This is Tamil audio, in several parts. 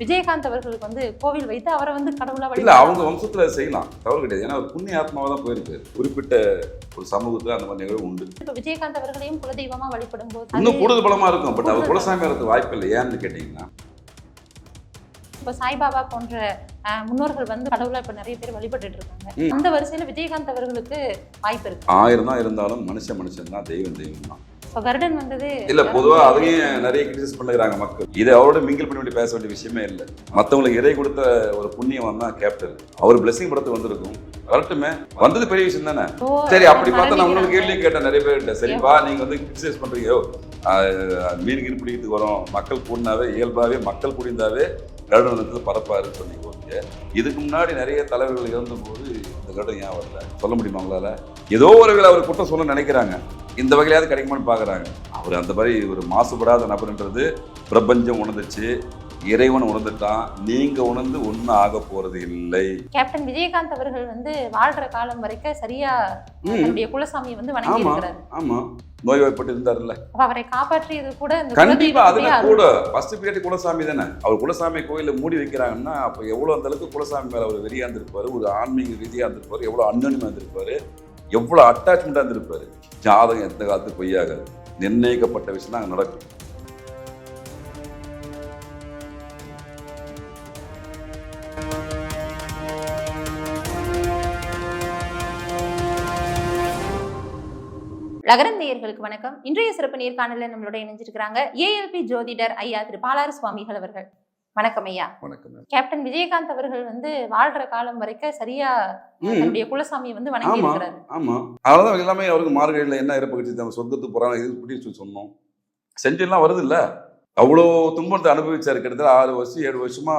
விஜயகாந்த் அவர்களுக்கு வந்து கோவில் வைத்து அவரை வந்து கடவுளா இல்ல. அவங்க வம்சத்துல செய்யலாம். தவறு கிடையாது. ஏன்னா அவர் புண்ணிய ஆத்மாவா தான் போயிருக்கு குறிப்பிட்ட ஒரு சமூகத்துல அந்த மாதிரி நிகழ்வு உண்டு. இப்ப விஜயகாந்த் அவர்களையும் குலதெய்வமா வழிபடும் போது இன்னும் கூடுதல் பலமா இருக்கும். பட் அவர் குலசாமி வரது வாய்ப்பு இல்லை. ஏன்னு கேட்டீங்கன்னா. இப்ப சாய்பாபா போன்ற முன்னோர்கள் வந்து கடவுளை இப்ப நிறைய பேர் வழிபட்டுட்டு இருக்காங்க. அந்த வரிசையில விஜயகாந்த் அவர்களுக்கு வாய்ப்பு இருக்கு. ஆயிரம் தான் இருந்தாலும் மனுஷன் மனுஷன் தான் தெய்வம் தெய்வம் தான். இப்ப கருடன் வந்தது இல்ல பொதுவா அதையும் நிறைய கிரிட்டிசைஸ் பண்ணுறாங்க மக்கள். இதை அவரோட மிங்கிள் பண்ணி வேண்டிய பேச வேண்டிய விஷயமே இல்லை. மத்தவங்களுக்கு இறை கொடுத்த ஒரு புண்ணியம் தான் கேப்டன் அவர் பிளெஸிங் படத்துக்கு வந்திருக்கும். வரட்டுமே. வந்தது பெரிய விஷயம் தானே? சரி அப்படி பார்த்தா நான் இன்னொரு மறந்துக்கிறாங்க. கேள்வி கேட்டேன் நிறைய பேர்கிட்ட. சரிப்பா நீங்க வந்து கிரிட்டிசைஸ் பண்றீங்க. மீன் கீன் பிடிக்கிறதுக்கு வரோம். மக்கள் கூடினாவே இயல்பாவே மக்கள் கூடியிருந்தாவே கருடனத்தில் பரப்பாருன்னு சொன்னீங்க ஓகே. இதுக்கு முன்னாடி நிறைய தலைவர்கள் இருந்தபோது இந்த கருடம் ஏன் வரல? சொல்ல முடியுமா அவங்களால ஏதோ ஒரு வகையில் அவர் குற்றம் சொல்ல நினைக்கிறாங்க. இந்த வகையிலாவது கிடைக்குமான்னு பார்க்குறாங்க அவர் அந்த மாதிரி ஒரு மாசுபடாத நபர்ன்றது பிரபஞ்சம் உணர்ந்துச்சு இறைவன் உணர்ந்துட்டான் நீங்க உணர்ந்து ஒன்றும் ஆக போறது இல்லை. கேப்டன் விஜயகாந்த் அவர்கள் வந்து வாழ்ற காலம் வரைக்கும் சரியா ம். தன்னுடைய குலசாமியை வந்து வணங்கி ஆமா இருக்கிறாரு ஆமா நோய்வாய்ப்பட்டு இருந்தாருல்ல. அப்ப அவரை காப்பாற்றியது கூட கண்டிப்பா அதுல. கூட. ஃபர்ஸ்ட் பீரியட் குலசாமி தானே. அவர் குலசாமி கோயில மூடி வைக்கிறாங்கன்னா அப்ப எவ்வளவு அந்த அளவுக்கு குலசாமி மேல அவர் வெறியா இருந்திருப்பாரு ஒரு ஆன்மீக ரீதியா இருந்திருப்பாரு எவ்வளவு அன்னனிமா இருந்திருப்பாரு. எவ்வளோ அட்டாச்மெண்ட்டாக இருந்திருப்பாரு? ஜாதகம் எந்த காலத்து பொய்யாகாது. நிர்ணயிக்கப்பட்ட விஷயம் தான் அங்கே நடக்கும். நகரம் நேயர்களுக்கு வணக்கம். இன்றைய சிறப்பு நேர்காணலில் நம்மளோட இணைஞ்சிருக்கிறாங்க ஏஎல்பி ஜோதிடர் ஐயா திரு பாலாறு சுவாமிகள் அவர்கள். வணக்கம் ஐயா. வணக்கம் கேப்டன் விஜயகாந்த் அவர்கள் வந்து வாழ்ற காலம் வரைக்கும் சரியா. தன்னுடைய குலசாமியை வந்து வணங்கி ஆமா. இருக்கிறாரு. ஆமா. அதனாலதான் எல்லாமே அவருக்கு மார்கழியில என்ன இறப்பு கட்சி நம்ம சொர்க்கத்துக்கு போறாங்க இது சொல்லி சொன்னோம். செஞ்செல்லாம் வருது இல்ல. அவ்வளோ துன்பத்தை அனுபவிச்சாரு. கிட்டத்தட்ட ஆறு வருஷம் ஏழு வருஷமா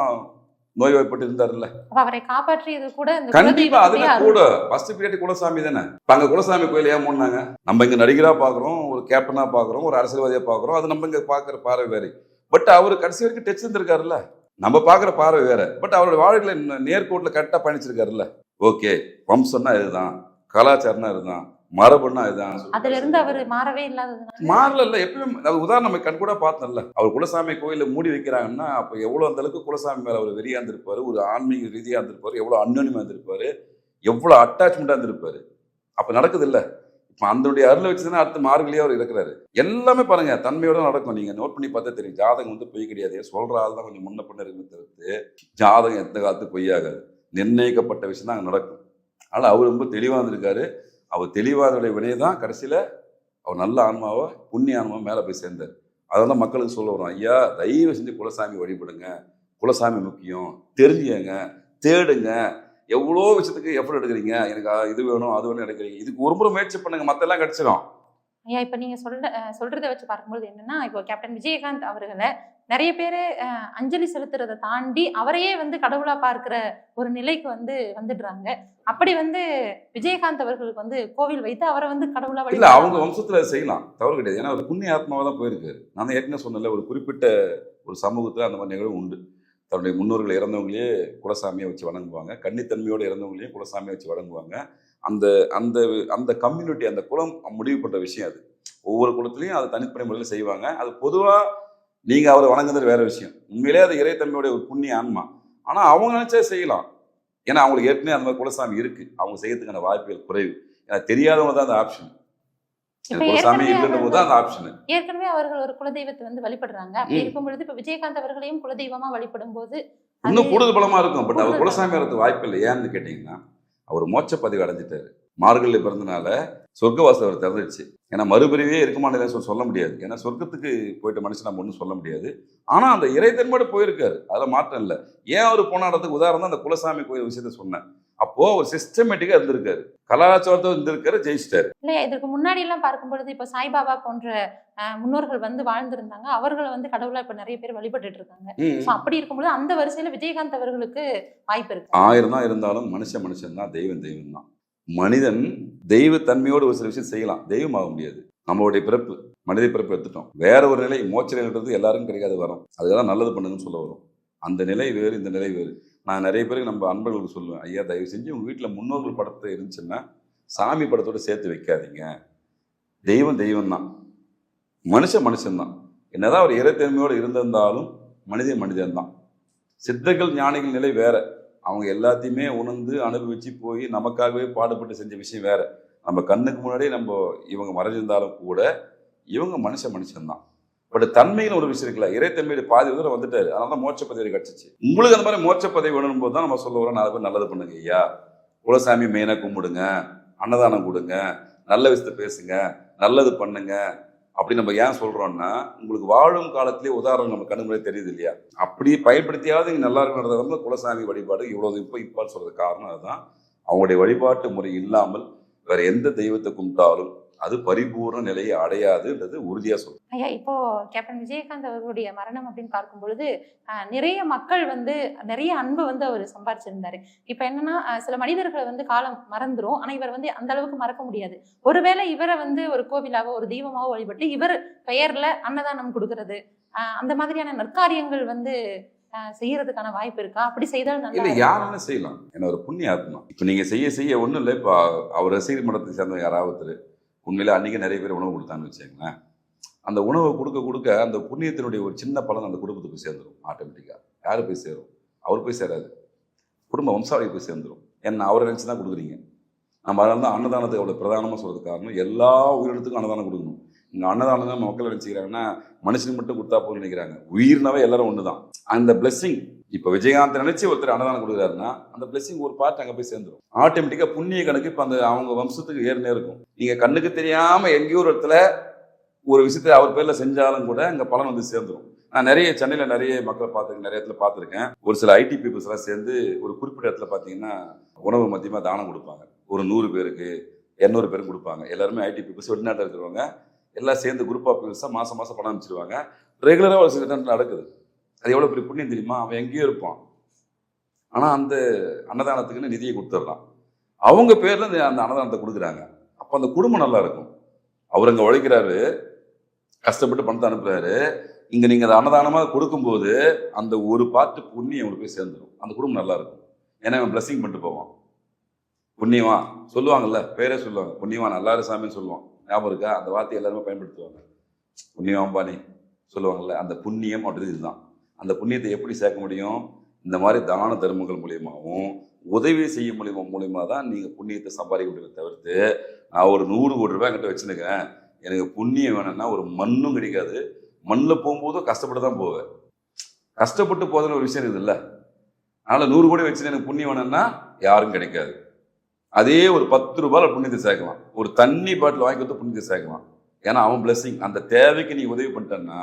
நோய்வாய்ப்பட்டு இருந்தாருல்ல அவரை காப்பாற்றியது கூட கண்டிப்பா அதுல. கூட. ஃபர்ஸ்ட் பீரியட் குலசாமி தானே. அங்க குலசாமி கோயில் ஏன் மூடினாங்க? நம்ம இங்க நடிகரா பாக்குறோம் ஒரு கேப்டனா பாக்குறோம் ஒரு அரசியல்வாதியா பாக்குறோம். அது நம்ம இங்க பாக்குற பார்வை வேற. பட் அவர் கடைசி வரைக்கும் டச் இருந்திருக்காருல்ல? நம்ம பாக்குற பார்வை வேற. பட் அவரோட வாழ்க்கையில நேர்கோட்டுல கரெக்டா பயணிச்சிருக்காருல்ல? ஓகே வம்சம்னா இதுதான். கலாச்சாரம்னா இதுதான். மரபுன்னா இதுதான். அதுல இருந்து அவர் மாறவே இல்லாததுனால. மாறல இல்ல எப்பயுமே அது உதாரணம் நம்ம கண் கூட பார்த்தோம்ல. அவர் குலசாமி கோயில மூடி வைக்கிறாங்கன்னா அப்ப எவ்வளவு அந்த அளவுக்கு குலசாமி மேல அவர் வெறியா இருந்திருப்பாரு ஒரு ஆன்மீக ரீதியா இருந்திருப்பாரு எவ்வளவு அன்னனிமா இருந்திருப்பாரு எவ்வளவு அட்டாச்மெண்டா இருந்திருப்பாரு. அப்ப நடக்குது இல்ல இப்போ அதனுடைய அருளை வச்சுதானே அடுத்து மார்கழியா அவர் இருக்கிறாரு. எல்லாமே பாருங்க தன்மையோட நடக்கும். நீங்க நோட் பண்ணி பார்த்தா தெரியும். ஜாதகம் வந்து பொய் கிடையாது. சொல்ற ஆள் தான் கொஞ்சம் முன்ன பண்ண இருக்குன்னு தவிர்த்து ஜாதகம் எந்த காலத்துக்கு பொய்யாகாது நிர்ணயிக்கப்பட்ட விஷயம் தான் நடக்கும். ஆனால் அவர் ரொம்ப தெளிவாக இருந்திருக்காரு அவர் தெளிவானுடைய வினையை தான் கடைசியில் அவர் நல்ல ஆன்மாவை புண்ணிய ஆன்மாவை மேலே போய் சேர்ந்தார். அதெல்லாம் மக்களுக்கு சொல்ல வரும் ஐயா தயவு செஞ்சு குலசாமி வழிபடுங்க. குலசாமி முக்கியம். தெரிஞ்சுங்க தேடுங்க. எவ்வளோ விஷயத்துக்கு எஃபர்ட் எடுக்கிறீங்க? எனக்கு இது வேணும் அது வேணும் எடுக்கிறீங்க இதுக்கு ஒரு முறை முயற்சி பண்ணுங்க மத்தெல்லாம் கிடைச்சிடும் ஐயா இப்ப நீங்க சொல்ற அஹ், சொல்றதை வச்சு பார்க்கும்போது என்னன்னா இப்போ கேப்டன் விஜயகாந்த் அவர்களை நிறைய பேர் அஞ்சலி செலுத்துறதை தாண்டி அவரையே வந்து கடவுளா பார்க்கிற ஒரு நிலைக்கு வந்து வந்துடுறாங்க. அப்படி வந்து விஜயகாந்த் அவர்களுக்கு வந்து கோவில் வைத்து அவரை வந்து கடவுளா இல்ல. அவங்க வம்சத்துல செய்யலாம். தவறு கிடையாது. ஏன்னா ஒரு புண்ணிய ஆத்மாவா தான் போயிருக்காரு நான் ஏற்கனவே சொன்னல ஒரு குறிப்பிட்ட ஒரு சமூகத்துல அந்த மாதிரி நிகழ்வு உண்டு. தன்னுடைய முன்னோர்கள் இறந்தவங்களையே குலசாமியை வச்சு வணங்குவாங்க. கன்னித்தன்மையோடு இறந்தவங்களையும் குலசாமியை வச்சு வணங்குவாங்க. அந்த அந்த அந்த கம்யூனிட்டி அந்த குலம் முடிவு விஷயம் அது. ஒவ்வொரு குலத்துலையும் அதை தனிப்படை முறையில் செய்வாங்க. அது பொதுவாக நீங்கள் அவரை வணங்குறது வேற விஷயம். உண்மையிலே அது இறைத்தன்மையோட ஒரு புண்ணிய ஆன்மா. ஆனால் அவங்க நினச்சா செய்யலாம். ஏன்னா அவங்களுக்கு ஏற்கனவே அந்த மாதிரி குலசாமி இருக்குது அவங்க செய்யறதுக்கான வாய்ப்புகள் குறைவு. ஏன்னா தெரியாதவங்க தான் அந்த ஆப்ஷன் ஏற்கனவே அவர்கள் ஒரு குலதெய்வத்தை வந்து வழிபடுறாங்க. அப்படி. இருக்கும் பொழுது இப்ப விஜயகாந்த் அவர்களையும் குலதெய்வமா வழிபடும் போது இன்னும் கூடுதல் பலமா இருக்கும். பட் அவர் குலசாமி வரது வாய்ப்பு இல்லை. ஏன்னு கேட்டீங்கன்னா அவர் மோட்ச பதிவு அடைஞ்சிட்டாரு. மார்கழி பிறந்தனால சொர்க்கவாசல் அவர் திறந்துச்சு ஏன்னா மறுபிரிவே இருக்குமான்னு சொல்லி முடியாது. ஏன்னா சொர்க்கத்துக்கு போயிட்ட மனுஷன் நம்ம ஒன்றும் சொல்ல முடியாது. ஆனா அந்த இறைத்தன்மையோட போயிருக்காரு. அதுல மாற்றம் இல்லை. ஏன் அவர் போனாடத்துக்கு உதாரணம் அந்த குலசாமி கோயில் விஷயத்த சொன்னேன். அப்போ ஒரு சிஸ்டமேட்டிக்கா இருந்திருக்காரு. கலாச்சாரத்தை இருந்திருக்காரு ஜெயிச்சிட்டாரு. இல்லையா இதற்கு முன்னாடி எல்லாம் பார்க்கும் பொழுது இப்ப சாய்பாபா போன்ற முன்னோர்கள் வந்து வாழ்ந்திருந்தாங்க. அவர்களை வந்து கடவுளா இப்ப நிறைய பேர் வழிபட்டுட்டு இருக்காங்க அப்படி இருக்கும்போது அந்த வரிசையில விஜயகாந்த் அவர்களுக்கு வாய்ப்பு இருக்கு. ஆயிரம் தான் இருந்தாலும் மனுஷன் மனுஷன் தான் தெய்வம் தெய்வம் தான். மனிதன் தெய்வ தன்மையோடு ஒரு சில விஷயம் செய்யலாம். தெய்வம் ஆக முடியாது. நம்மளுடைய பிறப்பு மனித பிறப்பு எடுத்துட்டோம். வேற ஒரு நிலை மோட்ச நிலைன்றது எல்லாருக்கும் கிடைக்காது வரும். அதுதான் நல்லது பண்ணுங்கன்னு சொல்ல வரும். அந்த நிலை வேறு இந்த நிலை வேறு. நான் நிறைய பேருக்கு நம்ம அன்பர்களுக்கு சொல்லுவேன் ஐயா தயவு செஞ்சு உங்கள் வீட்டில் முன்னோர்கள் படத்தை இருந்துச்சுன்னா சாமி படத்தோட சேர்த்து வைக்காதீங்க. தெய்வம் தெய்வம் தான் மனுஷன் மனுஷன் தான் என்னதான் ஒரு இறைத்தன்மையோடு இருந்திருந்தாலும் மனிதன் மனிதன் தான் சித்தர்கள் ஞானிகள் நிலை வேற. அவங்க எல்லாத்தையுமே உணர்ந்து அனுபவிச்சு போய் நமக்காகவே பாடுபட்டு செஞ்ச விஷயம் வேற. நம்ம கண்ணுக்கு முன்னாடியே நம்ம இவங்க மறைஞ்சிருந்தாலும் கூட இவங்க மனுஷன் மனுஷன்தான். பட் தன்மையில் ஒரு விஷயம் இருக்குல்ல இறைத்தன்மையில பாதி வந்து வந்துட்டாரு. அதனால தான் மோட்ச பதவி கிடைச்சிச்சு. உங்களுக்கு அந்த மாதிரி மோட்ச பதவி வேணும் போது தான் நம்ம சொல்ல வரோம் நாலு பேர் நல்லது பண்ணுங்க ஐயா. குலசாமி மெயினாக கும்பிடுங்க அன்னதானம் கொடுங்க நல்ல விஷயத்தை பேசுங்க நல்லது பண்ணுங்க அப்படி நம்ம ஏன் சொல்றோம்னா உங்களுக்கு வாழும் காலத்திலே உதாரணம் நம்ம கண்ணுமுறை தெரியுது இல்லையா? அப்படி பயன்படுத்தியாவது இங்கே நல்லா இருக்கிறத வந்து குலசாமி வழிபாடு இவ்வளவு இப்போ இப்போ சொல்றது காரணம் அதுதான். அவங்களுடைய வழிபாட்டு முறை இல்லாமல் வேற எந்த தெய்வத்தை கும்பிட்டாலும் அது பரிபூர்ண நிலையை அடையாதுன்றது உறுதியா சொல்றேன். ஐயா இப்போ கேப்டன் விஜயகாந்த் அவர்களுடைய மரணம் அப்படின்னு பார்க்கும் பொழுது அஹ், நிறைய மக்கள் வந்து நிறைய அன்பு வந்து அவர் சம்பாரிச்சிருந்தாரு. இப்ப என்னன்னா சில மனிதர்களை வந்து காலம் மறந்துரும். ஆனா இவர் வந்து அந்த அளவுக்கு மறக்க முடியாது. ஒருவேளை இவரை வந்து ஒரு கோவிலாவோ ஒரு தெய்வமாவோ வழிபட்டு இவர் பெயர்ல அன்னதானம் கொடுக்கறது அந்த மாதிரியான நற்காரியங்கள் வந்து செய்யறதுக்கான வாய்ப்பு இருக்கா? அப்படி செய்தால் இல்ல யாராலும் செய்யலாம். என்ன ஒரு புண்ணிய ஆத்மா. இப்ப நீங்க செய்ய செய்ய ஒண்ணும் இல்லை. இப்போ அவர் ரசிகர் மடத்தை சேர்ந்த யாராவது உண்மையில் அன்றைக்கி நிறைய பேர் உணவு கொடுத்தான்னு வச்சுக்கோங்களேன். அந்த உணவை கொடுக்க கொடுக்க அந்த புண்ணியத்தினுடைய ஒரு சின்ன பலன் அந்த குடும்பத்துக்கு போய் சேர்ந்துடும் ஆட்டோமேட்டிக்காக யார் போய் சேரும்? அவர் போய் சேராது. குடும்ப வம்சாவளி போய் சேர்ந்துடும் என்ன அவரை நினச்சி தான் கொடுக்குறீங்க. நம்ம அதனால தான் அன்னதானத்தை அவ்வளோ பிரதானமாக சொல்கிறது காரணம் எல்லா உயிரினத்துக்கும் அன்னதானம் கொடுக்கணும். இங்கே அன்னதானம் தான் மக்கள் நினச்சிக்கிறாங்கன்னா மனுஷனுக்கு மட்டும் கொடுத்தா போதும்னு நினைக்கிறாங்க. உயிர்னாவே எல்லாரும் ஒன்று தான் அந்த பிளெஸ்ஸிங் இப்போ விஜயகாந்த் நினைச்சு ஒருத்தர் அன்னதானம் கொடுக்குறாருன்னா அந்த பிளஸிங் ஒரு பார்ட் அங்கே போய் சேர்ந்துடும் ஆட்டோமேட்டிக்காக புண்ணிய கணக்கு இப்போ அந்த அவங்க வம்சத்துக்கு ஏறினே இருக்கும். நீங்கள் கண்ணுக்கு தெரியாமல் எங்கேயோ ஒரு இடத்துல ஒரு விஷயத்தை அவர் பேரில் செஞ்சாலும் கூட அங்கே பலன் வந்து சேர்ந்துடும் நான் நிறைய சென்னையில் நிறைய மக்களை பார்த்துருக்கேன் நிறைய இடத்துல பார்த்துருக்கேன். ஒரு சில ஐடி பீப்புள்ஸ் எல்லாம் சேர்ந்து ஒரு குறிப்பிட்ட இடத்துல பார்த்தீங்கன்னா உணவு மத்தியமாக தானம் கொடுப்பாங்க. ஒரு நூறு பேருக்கு இரநூறு பேருக்கு கொடுப்பாங்க. எல்லாருமே ஐடி பீப்புள்ஸ் வெளிநாட்டில் இருக்கிறவங்க எல்லாம் சேர்ந்து குரூப் ஆஃப் பீப்புள்ஸாக மாதம் மாதம் பணம் அமைச்சிருவாங்க ரெகுலராக ஒரு சில நடக்குது. அது எவ்வளோ பெரிய புண்ணியம் தெரியுமா? அவன் எங்கேயோ இருப்பான். ஆனால் அந்த அன்னதானத்துக்குன்னு நிதியை கொடுத்துட்றான் அவங்க பேரில் அந்த அன்னதானத்தை கொடுக்குறாங்க. அப்போ அந்த குடும்பம் நல்லா இருக்கும். அவர் அங்கே உழைக்கிறாரு. கஷ்டப்பட்டு பணத்தை அனுப்புறாரு. இங்கே நீங்கள் அதை அன்னதானமாக கொடுக்கும்போது அந்த ஒரு பாட்டு புண்ணியம் அவங்களுக்கு போய் சேர்ந்துடும் அந்த குடும்பம் நல்லா இருக்கும். ஏன்னா அவன் பிளஸிங் பண்ணிட்டு போவான். புண்ணியமா? சொல்லுவாங்கல்ல. பேரே சொல்லுவாங்க. புண்ணியமா? நல்லா சாமின்னு சொல்லுவான். ஞாபகம் இருக்கா? அந்த வார்த்தையை எல்லாருமே பயன்படுத்துவாங்க. புண்ணியம் பாணி சொல்லுவாங்கல்ல. அந்த புண்ணியம் அப்படின்றது இதுதான். அந்த புண்ணியத்தை எப்படி சேர்க்க முடியும்? இந்த மாதிரி தான தர்மங்கள் மூலியமாகவும் உதவி செய்ய மூலியமா மூலியமா தான் நீங்கள் புண்ணியத்தை சம்பாதிக்க முடியுமே தவிர்த்து நான் ஒரு நூறு கோடி ரூபாய் கிட்ட வச்சுருக்கேன். எனக்கு புண்ணியம் வேணும்னா ஒரு மண்ணும் கிடைக்காது. மண்ணில் போகும்போதும் கஷ்டப்பட்டு தான் போவேன். கஷ்டப்பட்டு போதுன்னு ஒரு விஷயம் இருக்குதுல்ல அதனால் நூறு கோடி வச்சு எனக்கு புண்ணியம் வேணும்னா யாரும் கிடைக்காது. அதே ஒரு பத்து ரூபாயில் புண்ணியத்தை சேர்க்கலாம். ஒரு தண்ணி பாட்டில் வாங்கி கொடுத்து புண்ணியத்தை சேர்க்கலாம். ஏன்னா அவன் பிளஸ்ஸிங் அந்த தேவைக்கு நீ உதவி பண்ணிட்டேன்னா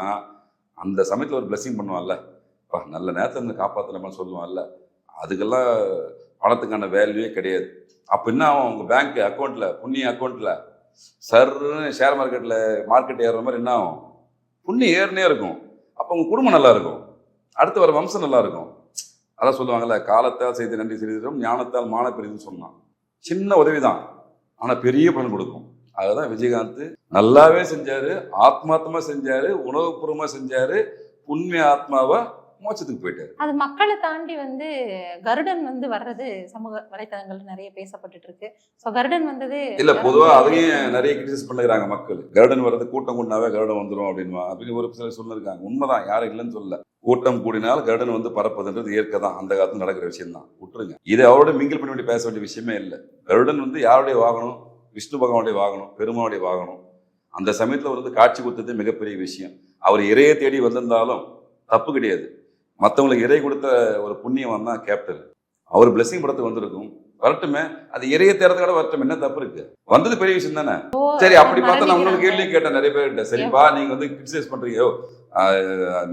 அந்த சமயத்தில் ஒரு blessing பண்ணுவான்ல. அப்பா நல்ல நேரத்தில் இருந்து காப்பாற்றலாமான்னு சொல்லுவான்ல. அதுக்கெல்லாம் பணத்துக்கான வேல்யூவே கிடையாது. அப்போ என்ன ஆகும்? அவங்க பேங்க் அக்கௌண்ட்டில் புண்ணிய அக்கௌண்ட்டில் சர்ன்னு ஷேர் மார்க்கெட்டில் மார்க்கெட் ஏறுற மாதிரி என்ன ஆகும்? புண்ணியம் ஏறினே இருக்கும். அப்போ உங்கள் குடும்பம் நல்லாயிருக்கும் அடுத்து வர வம்சம் நல்லாயிருக்கும் அதான் சொல்லுவாங்கல்ல காலத்தால் செய்த நன்றி செய்திடும் ஞானத்தால் மான பெரிதுன்னு சொன்னான். சின்ன உதவி தான் ஆனால் பெரிய பலன் கொடுக்கும். அதுதான் விஜயகாந்த். நல்லாவே செஞ்சாரு ஆத்மார்த்தமா செஞ்சாரு உணவுபூர்வமா செஞ்சாரு புண்ணிய ஆத்மாவா மோட்சத்துக்கு போயிட்டாரு. அது மக்களை தாண்டி வந்து கருடன் வந்து வர்றது சமூக வலைத்தளங்கள்ல நிறைய பேசப்பட்டுட்டு இருக்கு. சோ கருடன் வந்தது இல்ல பொதுவா அதையும் நிறைய கிரிட்டிசைஸ் பண்ணுறாங்க மக்கள். கருடன் வர்றது கூட்டம் கூட்டினாவே கருடன் வந்துடும் அப்படின்னு அப்படின்னு ஒரு சிலர் சொல்லிருக்காங்க. உண்மைதான் யாரும் இல்லைன்னு சொல்லல. கூட்டம் கூடினால் கருடன் வந்து பறப்பதுன்றது இயற்கை தான். அந்த காலத்துல நடக்கிற விஷயம் தான் விட்டுருங்க. இது அவரோட மிங்கிள் பண்ணி பேச வேண்டிய விஷயமே இல்லை. கருடன் வந்து யாருடைய வாகனம்? விஷ்ணு பகவானுடைய வாகனம் பெருமானுடைய வாகனம். அந்த சமயத்துல வந்து காட்சி கொடுத்தது மிகப்பெரிய விஷயம். அவர் இறையை தேடி வந்திருந்தாலும் தப்பு கிடையாது. மற்றவங்களுக்கு இறை கொடுத்த ஒரு புண்ணியம் தான் கேப்டன் அவர் பிளெஸிங் படத்துக்கு வந்திருக்கும். வரட்டுமே அது இறைய தேர்தலோட வரட்டும். என்ன தப்பு இருக்கு? வந்தது பெரிய விஷயம் தானே? சரி அப்படி பார்த்தா நான் இன்னொரு கேள்வி கேட்டேன் நிறைய பேர்கிட்ட. சரிப்பா நீங்க வந்து கிரிட்டிசைஸ் பண்றீங்க.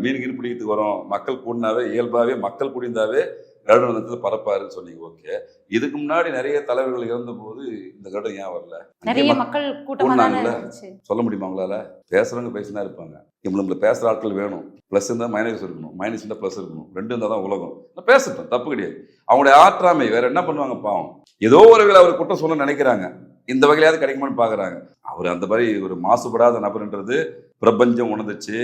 மீன் கீன் பிடிக்கிறதுக்கு வரோம். மக்கள் கூடினாவே இயல்பாவே மக்கள் கூடியிருந்தாவே கருடன் வந்து பறப்பாருன்னு சொன்னீங்க ஓகே. இதுக்கு முன்னாடி நிறைய தலைவர்கள் இறந்த போது இந்த கருடன் ஏன் வரல? நிறைய மக்கள் கூட்டமா சொல்ல முடியுமா உங்களால? பேசுறவங்க பேசினா இருப்பாங்க. நம்மளுக்கு பேசுற ஆட்கள் வேணும். ப்ளஸ் இருந்தால் மைனஸ் இருக்கணும். மைனஸ் இருந்தால் ப்ளஸ் இருக்கணும். ரெண்டு இருந்தால் தான் உலகம். நான் பேசட்டும் தப்பு கிடையாது. அவங்களுடைய ஆற்றாமை வேற என்ன பண்ணுவாங்க பாவம்? ஏதோ ஒரு வகையில் அவர் குற்றம் சொல்ல நினைக்கிறாங்க. இந்த வகையிலாவது கிடைக்குமான்னு பார்க்குறாங்க அவர் அந்த மாதிரி ஒரு மாசுபடாத நபர்ன்றது பிரபஞ்சம் உணர்ந்துச்சு.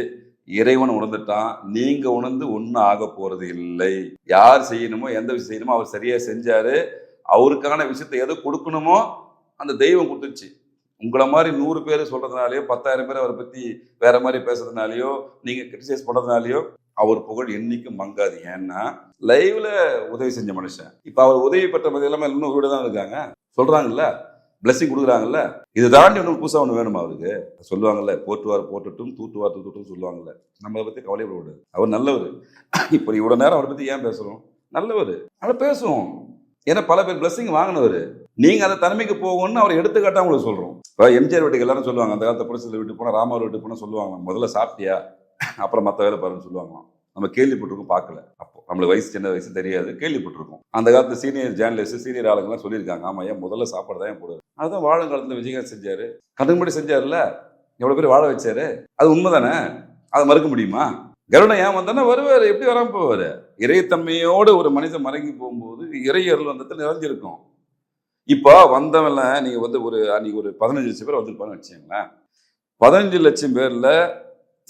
இறைவன் உணர்ந்துட்டான் நீங்க உணர்ந்து ஒன்றும் ஆக போறது இல்லை. யார் செய்யணுமோ எந்த விஷயம் செய்யணுமோ அவர் சரியா செஞ்சாரு. அவருக்கான விஷயத்தை எதை கொடுக்கணுமோ அந்த தெய்வம் கொடுத்துருச்சு உங்களை மாதிரி நூறு பேர் சொல்றதுனாலயோ பத்தாயிரம் பேர் அவரை பத்தி வேற மாதிரி பேசுறதுனாலயோ நீங்க கிரிட்டிசைஸ் பண்றதுனாலயோ அவர் புகழ் என்னைக்கும் மங்காது. ஏன்னா லைவ்ல உதவி செஞ்ச மனுஷன். இப்ப அவர் உதவி பெற்ற மதி எல்லாமே இன்னும் வீடு தான் இருக்காங்க. சொல்றாங்கல்ல? பிளஸ்ஸிங் கொடுக்குறாங்கல்ல? இது தாண்டி ஒன்று புதுசாக ஒன்று வேணுமா அவருக்கு? சொல்லுவாங்கல்ல போட்டுவார் போட்டுட்டும் தூத்துவார் தூத்துட்டும் சொல்லுவாங்கல்ல. நம்மளை பற்றி கவலைப்பட விடாது அவர் நல்லவர். இப்போ இவ்வளோ நேரம் அவரை பற்றி ஏன் பேசுகிறோம் நல்லவர். ஆனால் பேசுவோம். ஏன்னா பல பேர் பிளஸ்ஸிங் வாங்கினவர். நீங்கள் அந்த தனிமைக்கு போகணும்னு அவர் எடுத்துக்காட்டாக உங்களுக்கு சொல்கிறோம் இப்போ எம்ஜிஆர் வீட்டுக்கு எல்லாரும் சொல்லுவாங்க அந்த காலத்தை புரட்சியில் வீட்டு போனால் ராமர் வீட்டுக்கு போனால் சொல்லுவாங்க முதல்ல சாப்பிட்டியா? அப்புறம் மற்ற வேலை பாருன்னு சொல்லுவாங்களாம். நம்ம கேள்விப்பட்டிருக்கோம் பார்க்கல. அப்போ நம்மளுக்கு வயசு சின்ன வயசு தெரியாது கேள்விப்பட்டிருக்கோம். அந்த காலத்து சீனியர் ஜேர்னலிஸ்ட் சீனியர் ஆளுங்கலாம் சொல்லியிருக்காங்க. ஆமாம் ஏன் முதல்ல சாப்பாடு தான் ஏன் போடுறது? அதுதான் வாழும் விஜயகாந்த் செஞ்சார். கண்ணுக்கு முன்னாடி செஞ்சார்ல எவ்வளோ பேர் வாழ வச்சாரு? அது உண்மை தானே அதை மறுக்க முடியுமா? கருணை ஏன் வந்தானே வருவார் எப்படி வராமல் போவார்? இறைத்தன்மையோடு ஒரு மனிதன் மறங்கி போகும்போது இறை அருள் வந்தத்தில் நிறைஞ்சிருக்கும். இப்போ வந்தவன்ல நீங்கள் வந்து ஒரு அன்னைக்கு ஒரு பதினஞ்சு லட்சம் பேர் வந்திருப்பான்னு வச்சுங்களேன் பதினஞ்சு லட்சம் பேரில்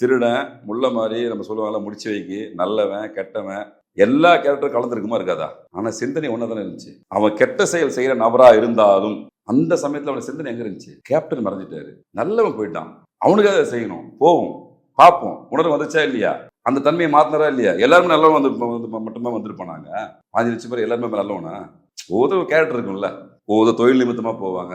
திருடன் முள்ள மாதிரி நம்ம சொல்லுவாங்கல்ல முடிச்சு வைக்கி. நல்லவன் கெட்டவன். எல்லா கேரக்டரும் கலந்துருக்குமா இருக்காதா? ஆனால் சிந்தனை ஒன்னதானே இருந்துச்சு. அவன் கெட்ட செயல் செய்கிற நபரா இருந்தாலும் அந்த சமயத்தில் அவன சிந்தனை எங்கே இருந்துச்சு? கேப்டன் மறைஞ்சிட்டாரு. நல்லவன் போயிட்டான். அவனுக்காக அதை செய்யணும். போவோம். பார்ப்போம். உணர்வு வந்துச்சா இல்லையா? அந்த தன்மையை மாத்தினரா இல்லையா? எல்லாருமே நல்லவன் வந்து மட்டுமே வந்திருப்பானாங்க பாஞ்சு லட்சம் பேர் எல்லாருமே நல்லவனா? ஒவ்வொரு கேரக்டர் இருக்கும்ல. ஒவ்வொரு தொழில் நிமித்தமாக போவாங்க.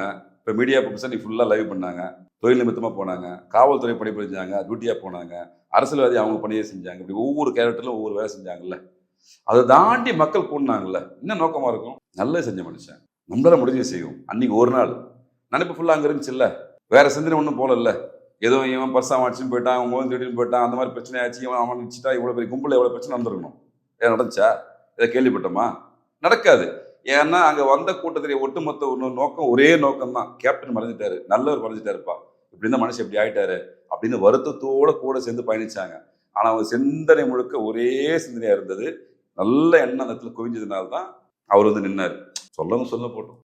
இப்போ மீடியா பர்பஸாக நீ ஃபுல்லாக லைவ் பண்ணாங்க. தொழில் நிமித்தமாக போனாங்க. காவல்துறை பணி புரிஞ்சாங்க. டியூட்டியாக போனாங்க. அரசியல்வாதி அவங்க பணியை செஞ்சாங்க. இப்படி ஒவ்வொரு கேரக்டர்லும் ஒவ்வொரு வேலை செஞ்சாங்கல்ல. அதை தாண்டி மக்கள் கூடினாங்கல்ல. என்ன நோக்கமாக இருக்கும்? நல்லா செஞ்ச மனுஷன். நம்மளால முடிஞ்சு செய்யும் அன்னைக்கு ஒரு நாள். நினைப்பு ஃபுல்லாக அங்கே இருந்துச்சுல்ல வேற சிந்தனை ஒன்றும் போகல ஏதோ இவன் பர்சா அடிச்சுன்னு போயிட்டான் அவன் வந்து திடீர்னு போயிட்டான் அந்த மாதிரி பிரச்சனை ஆச்சு இவன் அவன் வச்சுட்டா இவ்வளோ பெரிய கும்பல் எவ்வளோ பிரச்சனை நடந்திருக்கணும். ஏன் நடந்துச்சா? இதை கேள்விப்பட்டோமா? நடக்காது. ஏன்னா அங்கே வந்த கூட்டத்திலே ஒட்டுமொத்த ஒன்று நோக்கம் ஒரே நோக்கம் தான் கேப்டன் மறைஞ்சிட்டாரு நல்லவர் மறைஞ்சிட்டாருப்பா. இப்படி இருந்தால் மனுஷன் இப்படி ஆயிட்டாரு அப்படின்னு வருத்தத்தோட கூட சேர்ந்து பயணிச்சாங்க. ஆனால் அவங்க சிந்தனை முழுக்க ஒரே சிந்தனையாக இருந்தது. நல்ல எண்ணம் அந்த இடத்துல குவிஞ்சதுனால தான் அவர் வந்து நின்னார். சொல்லவும் சொல்ல போட்டோம்.